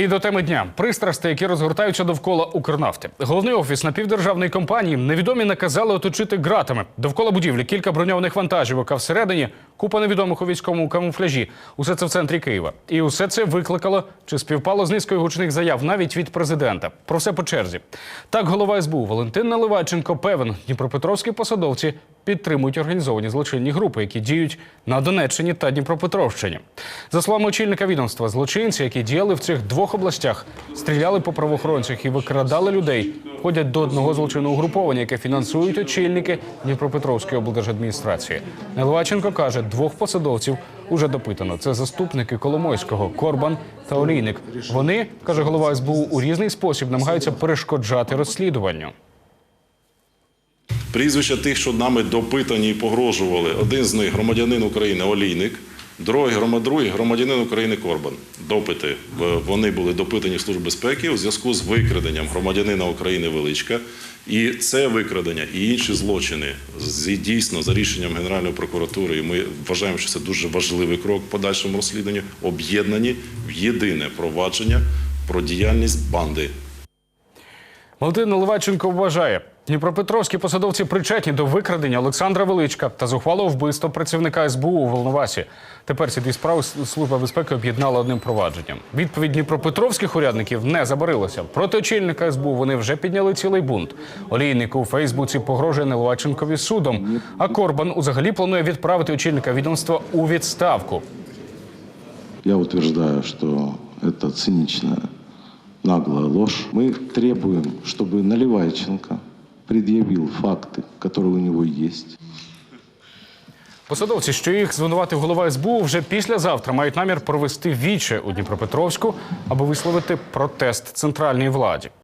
І до теми дня пристрасти, які розгортаються довкола Укрнафти. Головний офіс напівдержавної компанії невідомі наказали оточити ґратами. Довкола будівлі кілька броньованих вантажівок, а всередині купа невідомих у військовому камуфляжі. Усе це в центрі Києва. І усе це викликало чи співпало з низкою гучних заяв навіть від президента. Про все по черзі. Так, голова СБУ Валентин Наливайченко певен, дніпропетровські посадовці підтримують організовані злочинні групи, які діють на Донеччині та Дніпропетровщині. За словами очільника відомства, злочинці, які діяли в цих двох областях, стріляли по правоохоронцях і викрадали людей, входять до одного злочинного угруповання, яке фінансують очільники Дніпропетровської облдержадміністрації. Наливайченко каже, двох посадовців уже допитано. Це заступники Коломойського, Корбан та Олійник. Вони каже голова СБУ у різний спосіб намагаються перешкоджати розслідуванню. Прізвища тих, що нами допитані і погрожували. Один з них громадянин України Олійник, другий грома- другий громадянин України Корбан. Допити вони були допитані в Службі безпеки у зв'язку з викраденням громадянина України Величка. І це викрадення і інші злочини дійсно за рішенням Генеральної прокуратури. І ми вважаємо, що це дуже важливий крок в подальшому розслідуванні, об'єднані в єдине провадження про діяльність банди Валентин Наливайченко вважає, дніпропетровські посадовці причетні до викрадення Олександра Величка та зухвалого вбивства працівника СБУ у Волновасі. Тепер ці дві справи Служба безпеки об'єднала одним провадженням. Відповідь дніпропетровських урядників не забарилася. Проти очільника СБУ вони вже підняли цілий бунт. Олійник у Фейсбуці погрожує Наливайченкові судом. А Корбан узагалі планує відправити очільника відомства у відставку. Я утверждаю, что это циничная, наглая ложь. Мы требуем, чтобы Наливайченко предъявил факты, которые у него есть. Посадовці, що їх звинуватив голова СБУ, вже післязавтра мають намір провести віче у Дніпропетровську, аби висловити протест центральній владі.